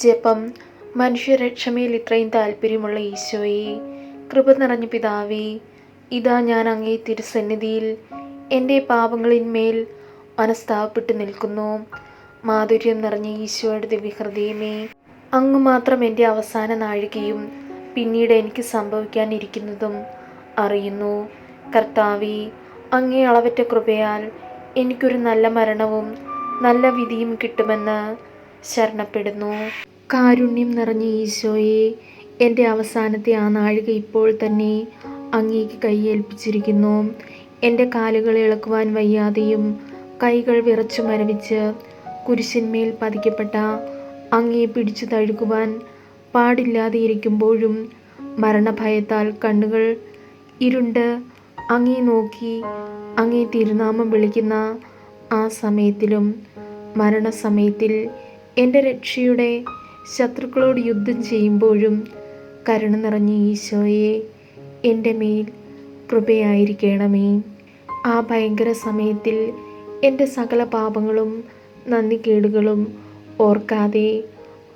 ജപം മനുഷ്യരക്ഷമയിൽ ഇത്രയും താല്പര്യമുള്ള ഈശോയെ കൃപ നിറഞ്ഞ പിതാവേ ഇതാ ഞാൻ അങ്ങേ തിരുസന്നിധിയിൽ എന്റെ പാപങ്ങളിന്മേൽ മനസ്താവപ്പെട്ട് നിൽക്കുന്നു. മാധുര്യം നിറഞ്ഞ ഈശോയുടെ ദിവ്യഹൃദയമേ അങ്ങ് മാത്രം എന്റെ അവസാന നാഴികയും പിന്നീട് എനിക്ക് സംഭവിക്കാനിരിക്കുന്നതും അറിയുന്നു. കർത്താവി അങ്ങേ അളവറ്റ കൃപയാൽ എനിക്കൊരു നല്ല മരണവും നല്ല വിധിയും കിട്ടുമെന്ന് ശരണപ്പെടുന്നു. കാരുണ്യം നിറഞ്ഞ ഈശോയെ എന്റെ അവസാനത്തെ ആ നാഴിക ഇപ്പോൾ തന്നെ അങ്ങേക്ക് കൈയേൽപ്പിച്ചിരിക്കുന്നു. എന്റെ കാലുകൾ ഇളക്കുവാൻ വയ്യാതെയും കൈകൾ വിറച്ചു മരവിച്ച് കുരിശന്മേൽ പതിക്കപ്പെട്ട അങ്ങേ പിടിച്ചു തഴുകുവാൻ പാടില്ലാതെ ഇരിക്കുമ്പോഴും മരണഭയത്താൽ കണ്ണുകൾ ഇരുണ്ട് അങ്ങേ നോക്കി അങ്ങേ തിരുനാമം വിളിക്കുന്ന ആ സമയത്തിലും മരണസമയത്തിൽ എന്റെ രക്ഷയുടെ ശത്രുക്കളോട് യുദ്ധം ചെയ്യുമ്പോഴും കരുണ നിറഞ്ഞ ഈശോയെ എന്റെ മേൽ കൃപയായിരിക്കണമേ. ആ ഭയങ്കര സമയത്തിൽ എന്റെ സകല പാപങ്ങളും നന്ദികേടുകളും ഓർക്കാതെ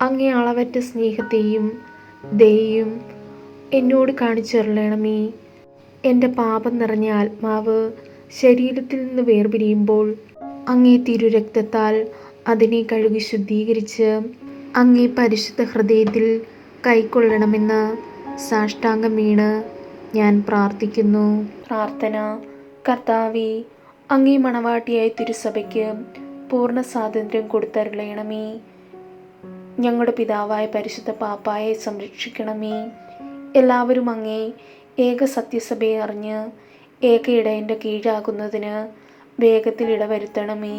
അങ്ങേ അളവറ്റ സ്നേഹത്തെയും ദയയും എന്നോട് കാണിച്ചറിയണമേ എന്റെ പാപം നിറഞ്ഞ ആത്മാവ് ശരീരത്തിൽ നിന്ന് വേർപിരിയുമ്പോൾ അങ്ങേ തിരുരക്തത്താൽ അതിനെ കഴുകി ശുദ്ധീകരിച്ച് അങ്ങേ പരിശുദ്ധ ഹൃദയത്തിൽ കൈക്കൊള്ളണമെന്ന് സാഷ്ടാംഗം വീണ് ഞാൻ പ്രാർത്ഥിക്കുന്നു. പ്രാർത്ഥന. കർത്താവെ അങ്ങേ മണവാട്ടിയായ തിരുസഭയ്ക്ക് പൂർണ സ്വാതന്ത്ര്യം കൊടുത്തരുളയണമേ ഞങ്ങളുടെ പിതാവായ പരിശുദ്ധ പാപ്പായെ സംരക്ഷിക്കണമേ. എല്ലാവരും അങ്ങേ ഏക സത്യസഭയെ അറിഞ്ഞ് ഏക ഇടയന്റെ കീഴാകുന്നതിന് വേഗത്തിൽ ഇടവരുത്തണമേ.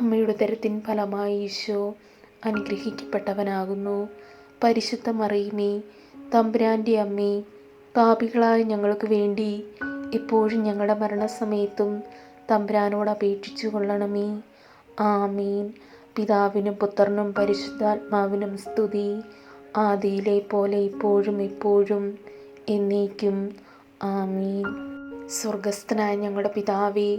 അമ്മയുടെ തരത്തിൻ ഫലമായി ഈശോ അനുഗ്രഹിക്കപ്പെട്ടവനാകുന്നു. പരിശുദ്ധ മറിയുമേ തമ്പുരാന്റെ അമ്മേ പാപികളായ ഞങ്ങൾക്ക് വേണ്ടി എപ്പോഴും ഞങ്ങളുടെ മരണസമയത്തും തമ്പുരാനോട് അപേക്ഷിച്ചു കൊള്ളണമേ. ആമീൻ. പിതാവിനും പുത്രനും പരിശുദ്ധാത്മാവിനും സ്തുതി. ആദിയിലെ പോലെ ഇപ്പോഴും ഇപ്പോഴും എന്നേക്കും. ആമീൻ. സ്വർഗസ്ഥനായ ഞങ്ങളുടെ പിതാവേ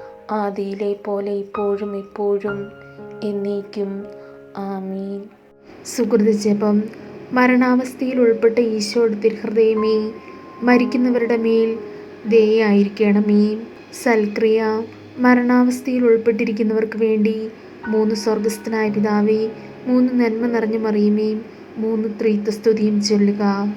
ആദിയിലെ പോലെ ഇപ്പോഴും ഇപ്പോഴും എന്നേക്കും. ആമീൻ. സുഹൃത ജപം. മരണാവസ്ഥയിൽ ഉൾപ്പെട്ട ഈശോയുടെ തിരുഹൃദയമേ മരിക്കുന്നവരുടെ മേൽ ദയായിരിക്കണമേ സൽക്രിയ. മരണാവസ്ഥയിൽ ഉൾപ്പെട്ടിരിക്കുന്നവർക്ക് വേണ്ടി മൂന്ന് സ്വർഗസ്ഥനായ പിതാവേ മൂന്ന് നന്മ നിറഞ്ഞ മറിയുമേയും മൂന്ന് ത്രീത്വസ്തുതിയും ചൊല്ലുക.